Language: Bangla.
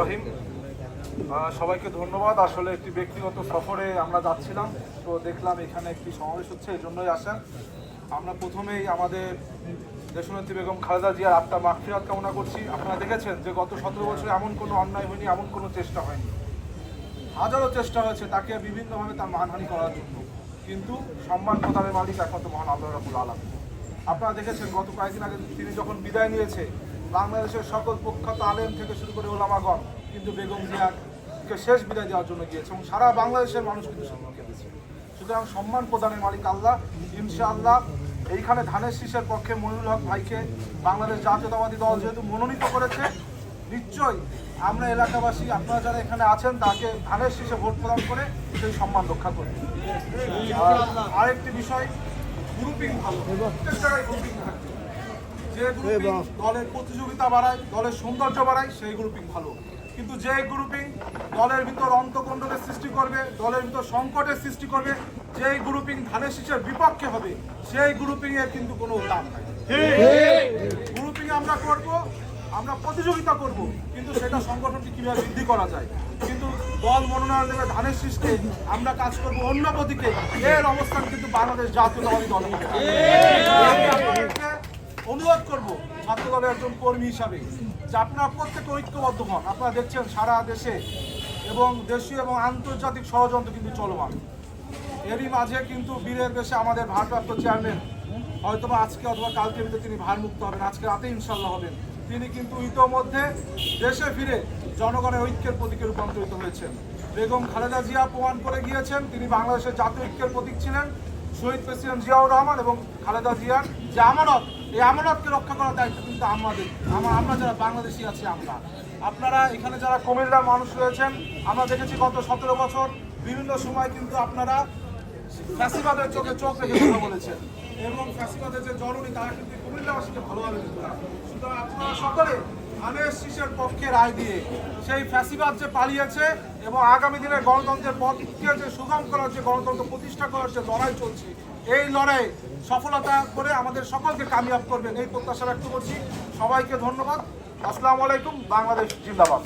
রহিম। সবাইকে ধন্যবাদ। আসলে একটি ব্যক্তিগত সফরে আমরা যাচ্ছিলাম, তো দেখলাম এখানে একটি সমাবেশ হচ্ছে, এই জন্যই আসেন। আমরা প্রথমেই আমাদের দেশনেত্রী বেগম খালেদা জিয়ার আত্মা মাগফিরাত কামনা করছি। আপনারা দেখেছেন যে গত সতেরো বছরে এমন কোনো অন্যায় হয়নি, এমন কোনো চেষ্টা হয়নি। হাজারো চেষ্টা হয়েছে তাকে বিভিন্নভাবে তার মানহানি করার জন্য। কিন্তু সম্মান প্রদানের মালিক একমাত্র মহান আল্লাহ রাবুল আলম আপনারা দেখেছেন গত কয়েকদিন আগে তিনি যখন বিদায় নিয়েছে বাংলাদেশের সকল প্রখ্যাত আলেম থেকে শুরু করে ওলামাগণ, কিন্তু বেগম জিয়াকে শেষ বিদায় দেওয়ার জন্য গিয়েছে এবং সারা বাংলাদেশের মানুষ কিন্তু সম্মান কেঁদেছে। সুতরাং সম্মান প্রদানের মালিক আল্লাহ। ইনশাআল্লাহ এইখানে ধানের শীষের পক্ষে মনিরুল হক ভাইকে বাংলাদেশ জাতীয়তাবাদী দল যেহেতু মনোনীত করেছে, নিশ্চয়ই আমরা এলাকাবাসী, আপনারা যারা এখানে আছেন, তাকে ধানের শীষে ভোট প্রদান করে সেই সম্মান রক্ষা করবে। আরেকটি বিষয় গ্রুপিং ভালো। প্রত্যেক জায়গায় গ্রুপিং থাকবে। যে গ্রুপিং দলের প্রতিযোগিতা বাড়ায় দলের সৌন্দর্য বাড়ায় সেই গ্রুপিং ভালো। কিন্তু যে গ্রুপিং দলের ভিতর অন্তকণ্ডলের সৃষ্টি করবে দলের ভিতর সংকটের সৃষ্টি করবে যেই গ্রুপিং ধানের শীষের বিপক্ষে হবে সেই গ্রুপিং এর কিন্তু কোনো দাম নাই। গ্রুপিং আমরা করব আমরা প্রতিযোগিতা করব কিন্তু সেটা সংগঠনকে কীভাবে বৃদ্ধি করা যায়? কিন্তু দল মনোনয়ন দেবে ধানের শীষকে আমরা কাজ করব অন্য প্রতীকে এর অবস্থান কিন্তু বাংলাদেশ জাতীয়তাবাদী দল দলের একজন কর্মী হিসাবে, যে আপনারা প্রত্যেকে ঐক্যবদ্ধ হন। আপনারা দেখছেন সারা দেশে এবং দেশীয় এবং আন্তর্জাতিক ষড়যন্ত্র কিন্তু চলমান। এরই মাঝে কিন্তু বীরের বেশে আমাদের ভারপ্রাপ্ত চেয়ারম্যান, হয়তোবা আজকে অথবা কালকে ভিতরে তিনি ভারমুক্ত হবেন, আজকে রাতে ইনশাল্লাহ হবেন। তিনি কিন্তু ইতোমধ্যে দেশে ফিরে জনগণের ঐক্যের প্রতীকে রূপান্তরিত হয়েছেন। বেগম খালেদা জিয়া প্রমাণ করে গিয়েছেন, তিনি বাংলাদেশের জাতীয় ঐক্যের প্রতীক ছিলেন। শহীদ প্রেসিডেন্ট জিয়াউর রহমান এবং খালেদা জিয়ার যে আমানত, এই আমানতকে রক্ষা করার দায়িত্ব কিন্তু আমাদের। আমরা আমরা যারা বাংলাদেশি আছি, আমরা। আপনারা এখানে যারা কুমিল্লার মানুষ রয়েছেন, আমরা দেখেছি গত সতেরো বছর বিভিন্ন সময় কিন্তু আপনারা ফ্যাসিবাদের চোখে চোখ রেখে কথা বলেছেন। এবং ফ্যাসিবাদের যে জননী, তারা কিন্তু কুমিল্লাবাসীকে ভালোভাবে সুতরাং আপনারা সকলে ধানের শীষের পক্ষে রায় দিয়ে সেই ফ্যাসিবাদ যে পালিয়েছে এবং আগামী দিনে গণতন্ত্রের পথকে যে সুগম করার যে গণতন্ত্র প্রতিষ্ঠা করার যে লড়াই চলছে, এই লড়াই সফলতা করে আমাদের সকলকে কামিয়াব করবেন। এই প্রত্যাশা ব্যক্ত করছি। সবাইকে ধন্যবাদ। আসসালামু আলাইকুম, বাংলাদেশ জিন্দাবাদ।